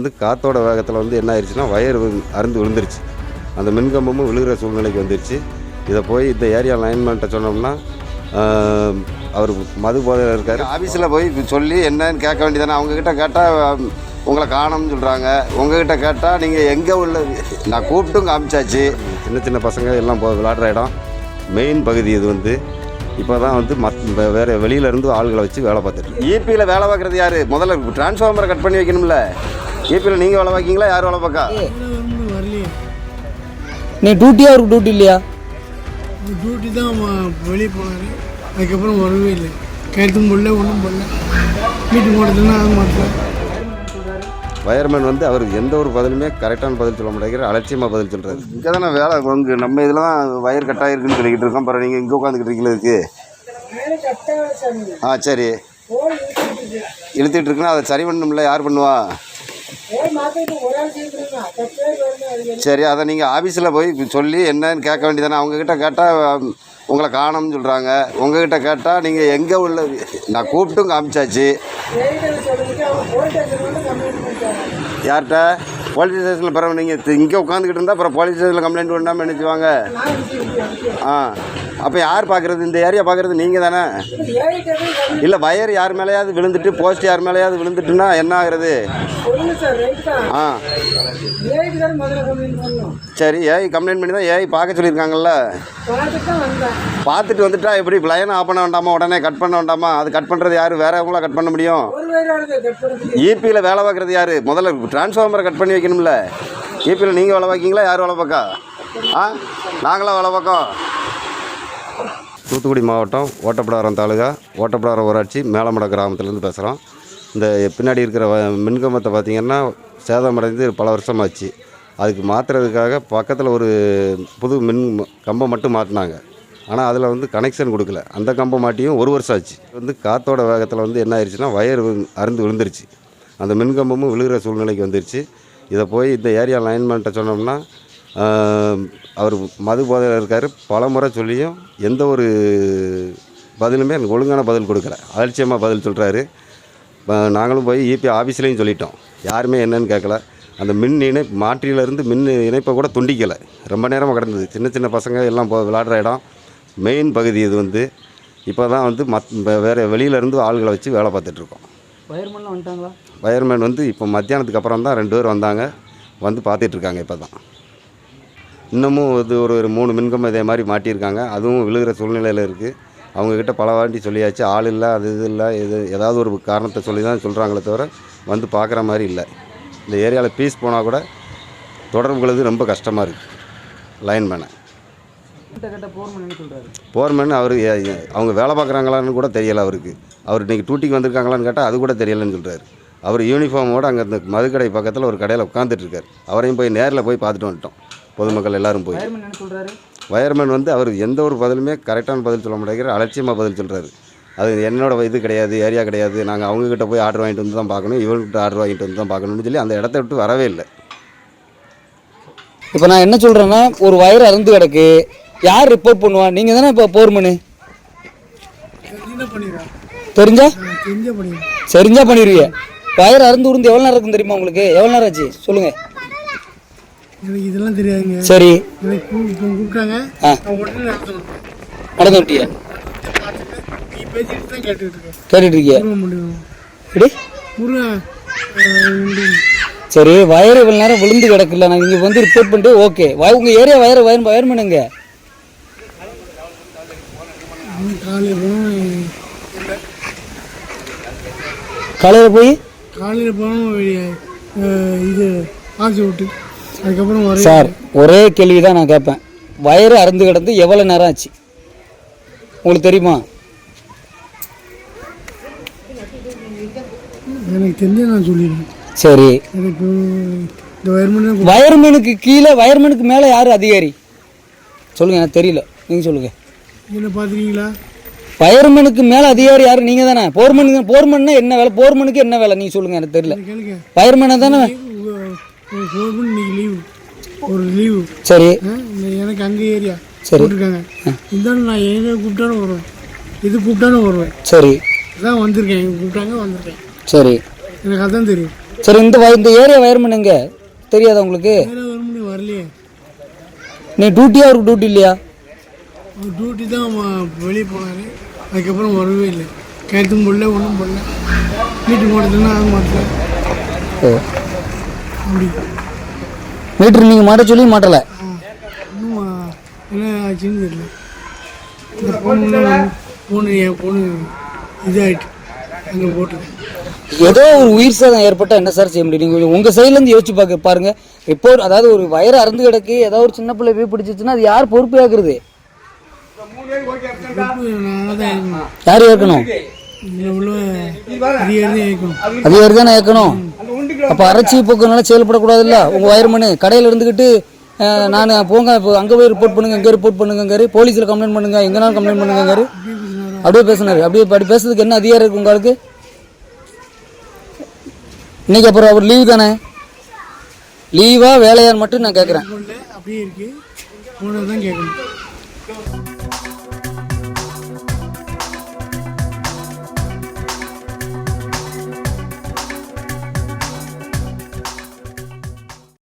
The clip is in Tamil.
வந்து காத்தோட வேகத்தில் வந்து என்ன ஆயிடுச்சுன்னா வயர் அறுந்து விழுந்துருச்சு. அந்த மின்கம்பமும் விழுகிற சூழ்நிலைக்கு வந்துருச்சு. இதை போய் இந்த ஏரியா லைன்மேன்ட்ட சொன்னோம்னா அவர் மது போதையில் இருக்கார். ஆஃபீஸில் போய் சொல்லி என்னன்னு கேட்க வேண்டியதானே அவங்கக்கிட்ட கேட்டால் உங்களை காணோம்னு சொல்கிறாங்க உங்ககிட்ட கேட்டால் நீங்கள் எங்கே உள்ள நான் கூப்பிட்டும் காமிச்சாச்சு. சின்ன சின்ன பசங்க எல்லாம் போ விளாடுற இடம். மெயின் பகுதி இது வந்து. இப்போ தான் வந்து மத் வேற வெளியில இருந்து ஆளுகளை வச்சு வேலை பார்த்துட்டு ஈபியில் வேலை பார்க்குறது யார்? முதல்ல டிரான்ஸ்ஃபார்மரை கட் பண்ணி வைக்கணும்ல. ஈபியில் நீங்கள் வேலை பார்க்கீங்களா? யார் வேலை பார்க்கா? நீ டியூட்டியா அவருக்கு டியூட்டி இல்லையா? டியூட்டி தான் வெளியே போனார் அதுக்கப்புறம் வரவே இல்லை. கருத்தும் போடல ஒன்றும் போடல. மீட்டிங் போடுறதுன்னா ஆக மாட்டேன் வயர்மேன் வந்து அவர் எந்த ஒரு பதிலுமே கரெக்டான பதில் சொல்ல மாட்டேங்கிற அலட்சியமாக பதில் சொல்கிறாரு இங்கே தானே வேலை உங்க நம்ம இதெல்லாம் வயர் கட்டாயிருக்குன்னு சொல்லிக்கிட்டு இருக்கோம். அப்புறம் நீங்கள் இங்கே உட்காந்துக்கிட்டு இருக்கீங்களா இருக்கு ஆ சரி. இழுத்துட்டு இருக்குன்னா அதை சரி பண்ணணும்ல யார் பண்ணுவா? சரி அதை நீங்கள் ஆஃபீஸில் போய் சொல்லி என்னன்னு கேட்க வேண்டியதானே அவங்கக்கிட்ட கேட்டால் உங்களை காணோம்னு சொல்கிறாங்க உங்ககிட்ட கேட்டால் நீங்கள் எங்கே உள்ள நான் கூப்பிட்டும் காமிச்சாச்சு. யார்கிட்ட? போலீஸ் ஸ்டேஷனில் பிறகு நீங்கள் இங்கே உட்காந்துக்கிட்டு இருந்தால் அப்புறம் போலீஸ் ஸ்டேஷனில் கம்ப்ளைண்ட் பண்ணாமல் நினச்சிவாங்க ஆ. அப்போ யார் பார்க்குறது இந்த ஏரியா பார்க்குறது நீங்கள் தானே. இல்லை வயர் யார் மேலேயாவது விழுந்துட்டு போஸ்ட் யார் மேலேயாவது விழுந்துட்டுன்னா என்ன ஆகுறது? ஆ. சரி ஏஐ கம்ப்ளைண்ட் பண்ணி தான் ஏஐ பார்க்க சொல்லியிருக்காங்கல்ல. பார்த்துட்டு வந்துட்டா எப்படி? லைன் ஆஃப் பண்ண வேண்டாமா? உடனே கட் பண்ண வேண்டாமா? அது கட் பண்ணுறது யார்? வேறவங்களா கட் பண்ண முடியும்? ஈபியில் வேலை பார்க்குறது யார்? முதல்ல டிரான்ஸ்ஃபார்மரை கட் பண்ணி வைக்கணும்ல. ஈபியில் நீங்கள் வேலை பார்க்கீங்களா? யார் வேலை பார்க்கா? ஆ? நாங்களாம் வேலை பார்க்கோம். தூத்துக்குடி மாவட்டம் ஓட்டப்படாரம் தாலுகா ஓட்டப்படாரம் ஊராட்சி மேலமட கிராமத்துலேருந்து பேசுகிறோம் இந்த பின்னாடி இருக்கிற வ- மின்கம்பத்தை பார்த்திங்கன்னா சேதமடைந்து பல வருஷமாச்சு. அதுக்கு மாற்றுறதுக்காக பக்கத்தில் ஒரு புது மின் கம்பம் மட்டும் மாட்டினாங்க ஆனால் அதில் வந்து கனெக்ஷன் கொடுக்கல. அந்த கம்பம் மாட்டியும் ஒரு வருஷம் ஆச்சு. வந்து காற்றோட வேகத்தில் வந்து என்ன ஆயிடுச்சுன்னா வயர் வி- அறுந்து விழுந்துருச்சு. அந்த மின்கம்பமும் விழுகிற சூழ்நிலைக்கு வந்துருச்சு. இதை போய் இந்த ஏரியா லைன்மேன்ட்ட சொன்னோம்னா அவர் மது போதையில் இருக்கார். பல முறை சொல்லியும் எந்த ஒரு பதிலுமே எனக்கு ஒழுங்கான பதில் கொடுக்கல. அலட்சியமாக பதில் சொல்கிறாரு நாங்களும் போய் இபி ஆஃபீஸ்லேயும் சொல்லிட்டோம். யாருமே என்னன்னு கேட்கல அந்த மின் இணை மாற்றியிலேருந்து மின் இணைப்பை கூட துண்டிக்கலை. ரொம்ப நேரமாக கிடந்தது. சின்ன சின்ன பசங்க எல்லாம் போ விளாடுற இடம். மெயின் பகுதி இது வந்து. இப்போ தான் வந்து மத் வேற வெளியிலேருந்து ஆளுகளை வச்சு வேலை பார்த்துட்ருக்கோம் வயர்மன்லாம் வந்துட்டாங்களா? வயர்மேன் வந்து இப்போ மத்தியானத்துக்கு அப்புறம் தான் ரெண்டு பேர் வந்தாங்க. வந்து பார்த்துட்டு இருக்காங்க இப்போ தான் இன்னமும் இது ஒரு ஒரு மூணு மின்கம்பம் இதே மாதிரி மாட்டியிருக்காங்க. அதுவும் விழுகிற சூழ்நிலையில் இருக்குது அவங்கக்கிட்ட பல வாட்டி சொல்லியாச்சு. ஆள் இல்லை அது இது இல்லை இது ஏதாவது ஒரு காரணத்தை சொல்லி தான் சொல்கிறாங்களே தவிர வந்து பார்க்குற மாதிரி இல்லை. இந்த ஏரியாவில் பீஸ் போனால் கூட தொடர்புகளுது ரொம்ப கஷ்டமாக இருக்குது லைன்மேனை. போர்மேன் அவர் அவங்க வேலை பார்க்குறாங்களான்னு கூட தெரியலை அவருக்கு. அவர் இன்றைக்கி டூட்டிக்கு வந்திருக்காங்களான்னு கேட்டால் அது கூட தெரியலைன்னு சொல்கிறார் அவர் யூனிஃபார்மோடு அங்கே இந்த மதுக்கடை பக்கத்தில் ஒரு கடையில் உட்காந்துட்ருக்கார் அவரையும் போய் நேரில் போய் பார்த்துட்டு வந்துட்டோம். பொதுமக்கள் எல்லாரும் போய். வயர்மன் என்ன சொல்றாரு? வயர்மேன் வந்து அவர் எந்த ஒரு பதிலுமே கரெக்டான பதில் சொல்ல மாட்டேங்கிற அலட்சியமாக பதில் சொல்கிறாரு அது என்னோட இது கிடையாது ஏரியா கிடையாது நாங்கள் அவங்கக்கிட்ட போய் ஆர்டர் வாங்கிட்டு வந்து தான் பார்க்கணும் இவங்ககிட்ட ஆர்டர் வாங்கிட்டு வந்து தான் பார்க்கணும்னு சொல்லி அந்த இடத்த விட்டு வரவே இல்லை. இப்போ நான் என்ன சொல்றேன்னா ஒரு வயர் அறுந்து கிடக்கு யார் ரிப்போர்ட் பண்ணுவா? நீங்க தானே இப்போ போர்மனு? தெரிஞ்சா சரிஞ்சா பண்ணிடுவீங்க வயர் அறுந்து உருந்து எவ்வளோ நேரம் இருக்கும் தெரியுமா உங்களுக்கு? எவ்வளோ நேரம் ஆச்சு? சொல்லுங்க. எனக்கு இதெல்லாம் தெரியாதுங்க. சரி. எனக்கு கூப்பிட்டாங்க. உடனே நடத்தணும் நடந்து விட்டியா நீ பேசிட்டு தான் கேட்டுக்கிட்டு இருக்கேன். கேட்டுட்டு இருக்கியா? எப்படி முருகன். சரி வயர் இவ்வளோ நேரம் விழுந்து கிடக்குல்ல. நான் இங்கே வந்து ரிப்போர்ட் பண்ணிட்டு ஓகே வய உங்கள் ஏரியா வயர் வயர் வயர்மனுங்க காலையில் போய்? காலையில் போனோம் இது ஆசி விட்டு. அதுக்கப்புறம் சார் ஒரே கேள்வி தான் நான் கேட்பேன். வயறு அறுந்து கிடந்து எவ்வளோ நேரம் ஆச்சு? உங்களுக்கு தெரியுமா? எனக்கு தெரிஞ்ச நான் சொல்லிடுவேன் சரி. வயர்மேனுக்கு கீழே வயர்மேனுக்கு மேலே யார் அதிகாரி? சொல்லுங்கள் எனக்கு தெரியல. நீங்கள் சொல்லுங்கள் என்ன பார்த்துருக்கீங்களா வயர்மேனுக்கு மேலே அதிகாரி யார்? நீங்கள் தானே போர்மன் போர்மன்னா என்ன வேலை? போர்மனுக்கு என்ன வேலை? நீங்கள் சொல்லுங்கள் எனக்கு தெரியல. வயர்மேனை தானே? கவர்மெண்ட் இன்னைக்கு லீவு ஒரு லீவு சரி. எனக்கு அங்கே ஏரியா. சரி. போட்டிருக்காங்க இருந்தாலும் நான் எங்கே கூப்பிட்டாலும் வருவேன். இது கூப்பிட்டாலும் வருவேன். சரி. அதான் வந்திருக்கேன். இவங்க கூப்பிட்டாங்க வந்திருக்கேன். சரி. எனக்கு அதான் தெரியும். சரி இந்த இந்த ஏரியா வயர்மன் எங்க? தெரியாதா உங்களுக்கு? வரலையே. நீ டியூட்டியா அவருக்கு டியூட்டி இல்லையா? டியூட்டி தான் வெளியே போனார். அதுக்கப்புறம் வரவே இல்லை. கையெழுத்தும் போடல ஒன்றும் போடல மீட்டிங் போடுறதுன்னா ஆக மாட்டல ஓ. மீட்டர் நீங்கள் மாட்ட சொல்லி மாட்டலை. ஆச்சுன்னு தெரியல. இந்த ஃபோனு என் ஃபோனு இதாகிட்டு அங்கே போட்டுருக்கேன் ஏதோ ஒரு உயிர் சேதம் ஏற்பட்டா என்ன சார் செய்ய முடியும்? நீங்கள் உங்கள் சைட்லேருந்து யோசிச்சு பார்க்க பாருங்க. இப்போ அதாவது ஒரு வயிறு அறுந்து கிடக்கு ஏதோ ஒரு சின்ன பிள்ளை போய் பிடிச்சிச்சுன்னா அது யார் பொறுப்பு ஏற்கணும் யார் ஏற்கணும் அதிகாரி தான் ஏற்கணும் அது யார் தானே ஏற்கணும் அப்போ அரைச்சி போக்குனால செயல்படக்கூடாதுல்ல? உங்கள் வயர்மனு கடையில் இருந்துக்கிட்டு நான் போங்க இப்போ அங்கே போய் ரிப்போர்ட் பண்ணுங்க இங்கே ரிப்போர்ட் பண்ணுங்கங்காரு போலீஸில் கம்ப்ளைண்ட் பண்ணுங்க எங்கனாலும் கம்ப்ளைண்ட் பண்ணுங்கங்காரு. அப்படியே பேசினாரு. அப்படியே அப்படி பேசுறதுக்கு என்ன அதிகாரம் இருக்குது உங்களுக்கு? இன்னைக்கு அப்புறம் அவர் லீவ் தானே? லீவா வேலையான்னு மட்டும் நான் கேட்குறேன் அப்படியே இருக்கு. தான் கேட்கணும்.